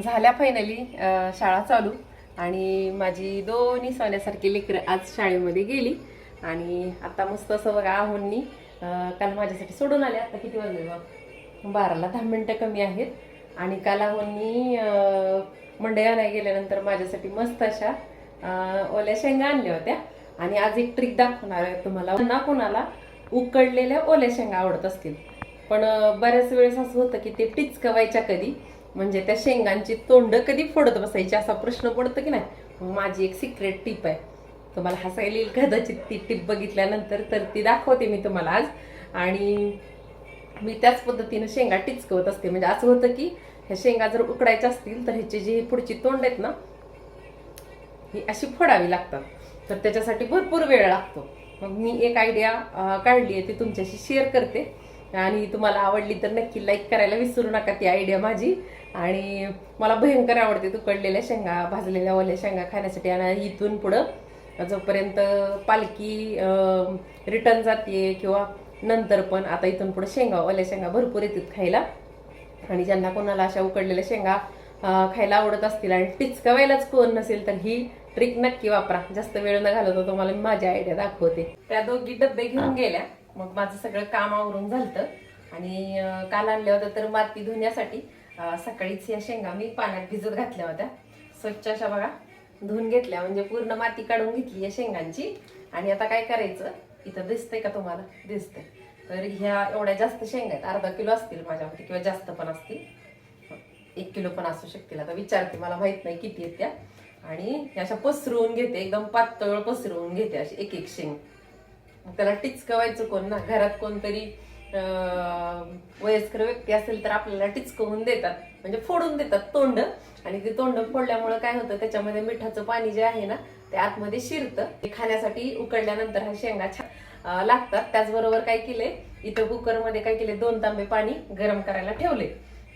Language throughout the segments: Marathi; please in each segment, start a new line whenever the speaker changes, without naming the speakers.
झाल्या फायनली शाळा चालू. आणि माझी दोन्ही सोन्यासारखी लेकरं आज शाळेमध्ये गेली. आणि आता मस्त असं बघा आहोंनी काल माझ्यासाठी सोडून आले आता किती वाजले बघ? बाराला दहा मिनटं कमी आहेत. आणि काल आहोंनी मंडया नाही गेल्यानंतर माझ्यासाठी मस्त अशा ओल्या शेंगा आणल्या होत्या. आणि आज एक ट्रिक दाखवणार आहे तुम्हाला. ना कोणाला उकडलेल्या ओल्या शेंगा आवडत असतील. पण बऱ्याच वेळेस असं होतं की ते टिचकवायच्या कधी. म्हणजे त्या शेंगांची तोंड कधी फोडत बसायची असा प्रश्न पडतो की नाही? मग माझी एक सिक्रेट टिप आहे. तुम्हाला हसायला येईल कदाचित ती टिप बघितल्यानंतर तर ती दाखवते मी तुम्हाला आज. आणि मी त्याच पद्धतीनं शेंगा टिचकवत असते. म्हणजे असं होतं की ह्या शेंगा जर उकडायच्या असतील तर ह्याची जी पुढची तोंड आहेत ना ही अशी फोडावी लागतात. तर त्याच्यासाठी भरपूर वेळ लागतो. मग मी एक आयडिया काढली आहे ती तुमच्याशी शेअर करते. आणि तुम्हाला आवडली तर नक्की लाईक करायला विसरू नका ती आयडिया माझी. आणि मला भयंकर आवडते उकडलेल्या शेंगा भाजलेल्या ओल्या शेंगा खाण्यासाठी. आणि इथून पुढं जोपर्यंत पालखी रिटर्न जाते किंवा नंतर पण आता इथून पुढे शेंगा ओल्या शेंगा भरपूर येतात खायला. आणि ज्यांना कोणाला अशा उकडलेल्या शेंगा खायला आवडत असतील आणि टिचकावायलाच कोण नसेल तर ही ट्रिक नक्की वापरा. जास्त वेळ न घालवता तुम्हाला मी माझी आयडिया दाखवते. त्या दोघी डबे घेऊन गेल्या. मग माझं सगळं काम आवरून झालं आणि काल आणल्या होत्या तर माती धुण्यासाठी सकाळीच या शेंगा मी पाण्यात भिजत घातल्या होत्या. स्वच्छ अशा बघा धुवून घेतल्या. म्हणजे पूर्ण माती काढून घेतली या शेंगांची. आणि आता काय करायचं? इथं दिसतंय का तुम्हाला? दिसतंय. तर ह्या एवढ्या जास्त शेंगा आहेत. अर्धा किलो असतील माझ्यामध्ये किंवा जास्त पण असतील. एक किलो पण असू शकतील. आता विचारते. मला माहीत नाही किती आहेत त्या. आणि ह्या अशा पसरवून घेते. एकदम पातळ पसरवून घेते अशी एक एक शेंग. त्याला टिचकवायचं कोण ना? घरात कोणतरी वयस्कर व्यक्ती असेल तर आपल्याला टिचकवून देतात. म्हणजे फोडून देतात तोंड. आणि ते तोंड फोडल्यामुळे काय होतं त्याच्यामध्ये मिठाचं पाणी जे आहे ना ते आतमध्ये शिरतं. ते खाण्यासाठी उकडल्यानंतर हा शेंगा छान लागतात. त्याचबरोबर काय केले इथं कुकरमध्ये काय केले दोन तांबे पाणी गरम करायला ठेवले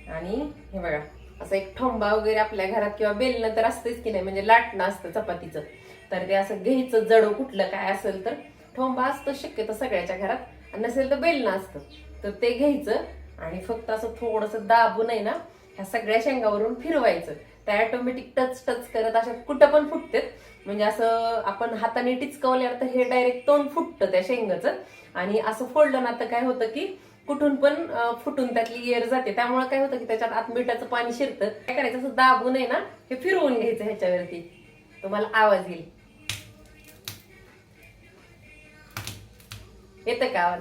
आणि हे बघा असं एक ठोंबा वगैरे आपल्या घरात किंवा बेलणं तर असतेच की नाही म्हणजे लाटणं असतं चपातीचं. तर ते असं घ्यायचं जडो कुठलं काय असेल तर ठोंबा असतो शक्यतो सगळ्याच्या घरात. आणि नसेल तर बेलणं असतं तर ते घ्यायचं आणि फक्त असं थोडंसं दाबून आहे ना ह्या सगळ्या शेंगावरून फिरवायचं. त्या ऑटोमॅटिक टच टच करत अशा कुठं पण फुटतात. म्हणजे असं आपण हाताने टिचकवल्यावर तर हे डायरेक्ट तोंड फुटतं त्या शेंगाचं. आणि असं फोडलं ना तर काय होतं की कुठून पण फुटून त्यातली एअर जाते. त्यामुळे काय होतं की त्याच्यात आत मिठाचं पाणी शिरतं. काय करायचं? असं दाबून आहे ना हे फिरवून घ्यायचं ह्याच्यावरती. तुम्हाला आवाज येईल. येतं का आवाज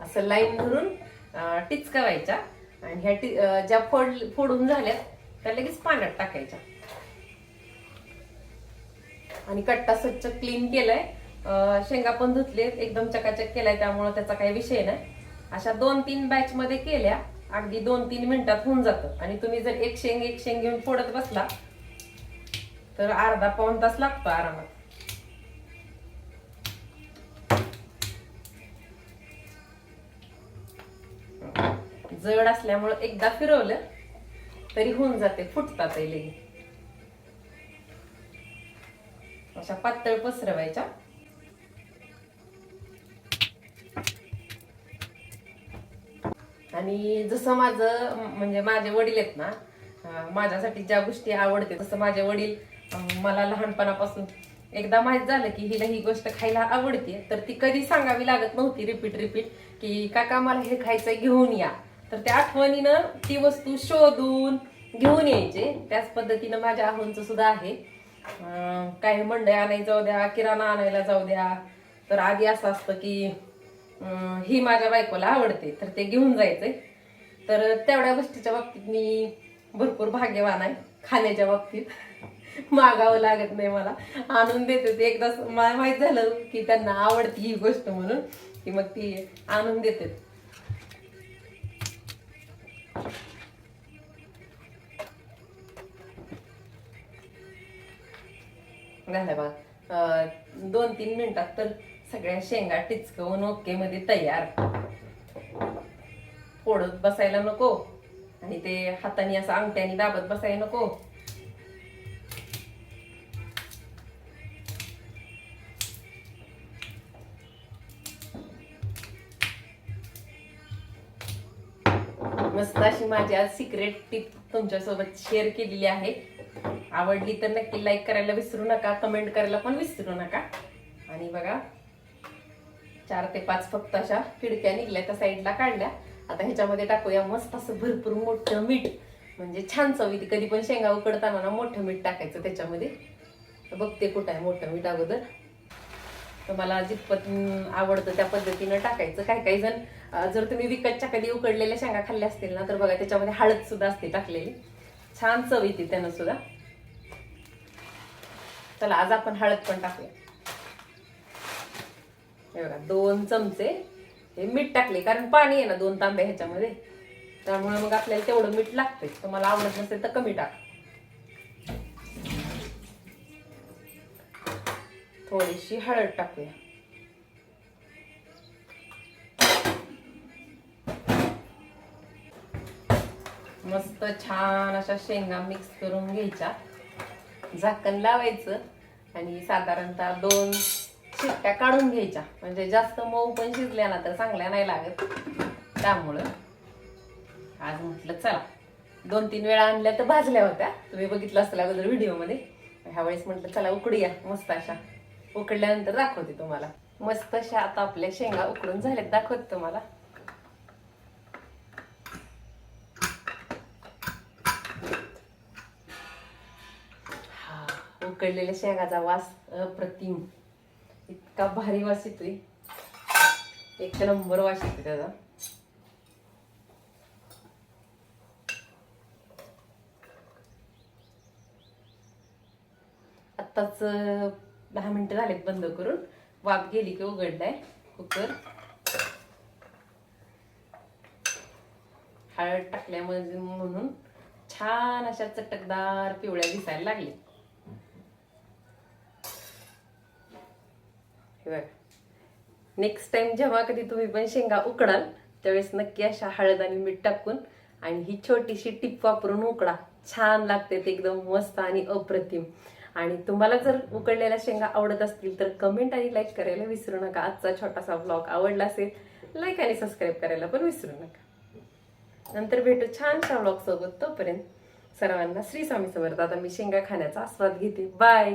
असं लाईन धरून टिचकवायच्या आणि ह्या टि- ज्या फोड फोडून झाल्या त्या लगेच पाण्यात टाकायच्या. आणि कट्टा स्वच्छ क्लीन केलाय. शेंगा पण धुतले एकदम चकाचक केलाय त्यामुळे त्याचा काही विषय नाही. अशा दोन तीन बॅच मध्ये केल्या. अगदी दोन तीन मिनिटात होऊन जातं. आणि तुम्ही जर एक शेंग एक शेंग घेऊन फोडत बसला तर अर्धा पाऊन तास लागतो आरामात. जड असल्यामुळं एकदा फिरवलं तरी होऊन जाते फुटतात लगे अशा पातळ पसरवायच्या. आणि जसं माझं म्हणजे माझे वडील आहेत ना माझ्यासाठी ज्या गोष्टी आवडते तसं माझे वडील मला लहानपणापासून एकदा माहीत झालं की हिला ही गोष्ट खायला आवडते तर ती कधी सांगावी लागत नव्हती रिपीट रिपीट की काका मला हे खायचंय घेऊन या. तर त्या आठवणीनं ती वस्तू शोधून घेऊन यायचे. त्याच पद्धतीनं माझ्या आहोंचं सुद्धा आहे. काही मंडई आणायला जाऊ द्या किराणा आणायला जाऊ द्या. तर आधी असं असतं की ही माझ्या बायकोला आवडते तर ते घेऊन जायचंय. तर तेवढ्या गोष्टीच्या बाबतीत मी भरपूर भाग्यवान आहे खाण्याच्या बाबतीत. मागावं लागत नाही मला. आणून देते ते एकदा. मला माहीत झालं की त्यांना आवडती ही गोष्ट म्हणून की मग ती आणून देते. झालं बघा. दोन तीन मिनिटात तर सगळ्या शेंगा टिचकवून ओके मध्ये तयार. फोडत बसायला नको. आणि ते हाताने असं अंगठ्याने दाबत बसायला नको. मस्त अशी माझी आज सिक्रेट टिप तुमच्यासोबत शेअर केलेली आहे. आवडली तर नक्की लाईक करायला विसरू नका कमेंट करायला पण विसरू नका. आणि बघा चार ते पाच फक्त अशा खिडक्या निघल्या त्या साईडला काढल्या. आता ह्याच्यामध्ये टाकूया मस्त असं भरपूर मोठं मीठ. म्हणजे छान चव कधी पण शेंगा उकडताना ना मोठं मीठ टाकायचं त्याच्यामध्ये. बघते कुठं आहे मोठं मीठ अगोदर. तर मला जितपत आवडतं त्या पद्धतीनं टाकायचं. काही काही जण जर तुम्ही विकतच्या कधी उकडलेल्या शेंगा खाल्ल्या असतील ना तर बघा त्याच्यामध्ये हळद सुद्धा असते टाकलेली. छान चव येते त्यानं सुद्धा. चला आज आपण हळद पण टाकूया. हे बघा दोन चमचे हे मीठ टाकले कारण पाणी आहे ना दोन तांबे ह्याच्यामध्ये. त्यामुळे मग आपल्याला तेवढं मीठ लागतंय. तुम्हाला आवडत नसेल तर कमी टाक. थोडीशी हळद टाकूया. मस्त छान अशा शेंगा मिक्स करून घ्यायच्या. झाकण लावायचं आणि साधारणतः दोन शिट्ट्या काढून घ्यायच्या. म्हणजे जास्त मऊ पण शिजल्या ना तर चांगल्या नाही लागत. त्यामुळं आज म्हटलं चला. दोन तीन वेळा आणल्या तर भाजल्या होत्या. तुम्ही बघितलं असलं अगोदर व्हिडिओमध्ये. ह्या वेळेस म्हटलं चला उकडूया मस्त अशा. उकडल्यानंतर दाखवते तुम्हाला. मस्त अशा आता आपल्या शेंगा उकडून झाल्यात. दाखवते तुम्हाला. हा उकडलेल्या शेंगाचा वास अप्रतिम. इतका भारी वास येतोय. एक नंबर वास येतो त्याचा. आत्ताच दहा मिनिटं झालेत बंद करून. वाफ गेली की उघडलाय कुकर. हळद टाकल्या म्हणून छान अशा चटकदार पिवळ्या दिसायला नेक्स्ट टाइम जेव्हा कधी तुम्ही पण शेंगा उकडाल त्यावेळेस नक्की अशा हळद आणि मीठ टाकून आणि ही छोटीशी टिप वापरून उकडा. छान लागते ते एकदम मस्त आणि अप्रतिम. आणि तुम्हाला जर उकडलेल्या शेंगा आवडत असतील तर कमेंट आणि लाईक करायला विसरू नका. आजचा छोटासा ब्लॉग आवडला असेल लाईक आणि सबस्क्राईब करायला पण विसरू नका. नंतर भेटू छानशा ब्लॉग सोबत. तोपर्यंत सर्वांना श्री स्वामी समर्थ. आता मी शेंगा खाण्याचा आस्वाद घेते. बाय